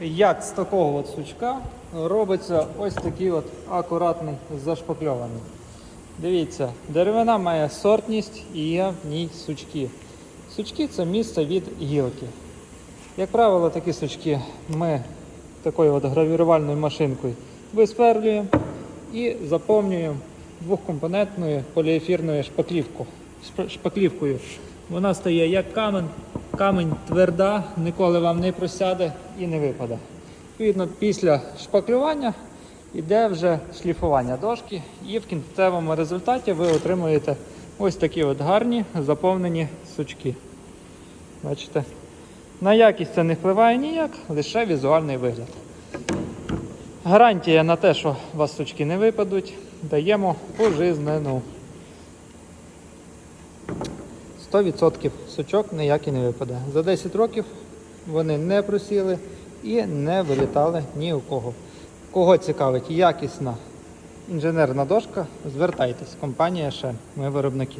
як з такого от сучка робиться ось такий от акуратний зашпакльований. Дивіться, деревина має сортність і є в ній сучки. Сучки це місце від гілки. Як правило, такі сучки ми такою от гравірувальною машинкою висверлюємо і заповнюємо двохкомпонентною поліефірною шпаклівку, шпаклівкою. Вона стає як камень, камень тверда, ніколи вам не просяде і не випаде. Відповідно, після шпаклювання йде вже шліфування дошки, і в кінцевому результаті ви отримуєте ось такі от гарні заповнені сучки. Бачите? На якість це не впливає ніяк, лише візуальний вигляд. Гарантія на те, що у вас сучки не випадуть, даємо пожизнену. 100% сучок ніякий не випаде. За 10 років вони не просіли і не вилітали ні у кого. Кого цікавить якісна інженерна дошка, звертайтесь. Компанія ще ми виробники.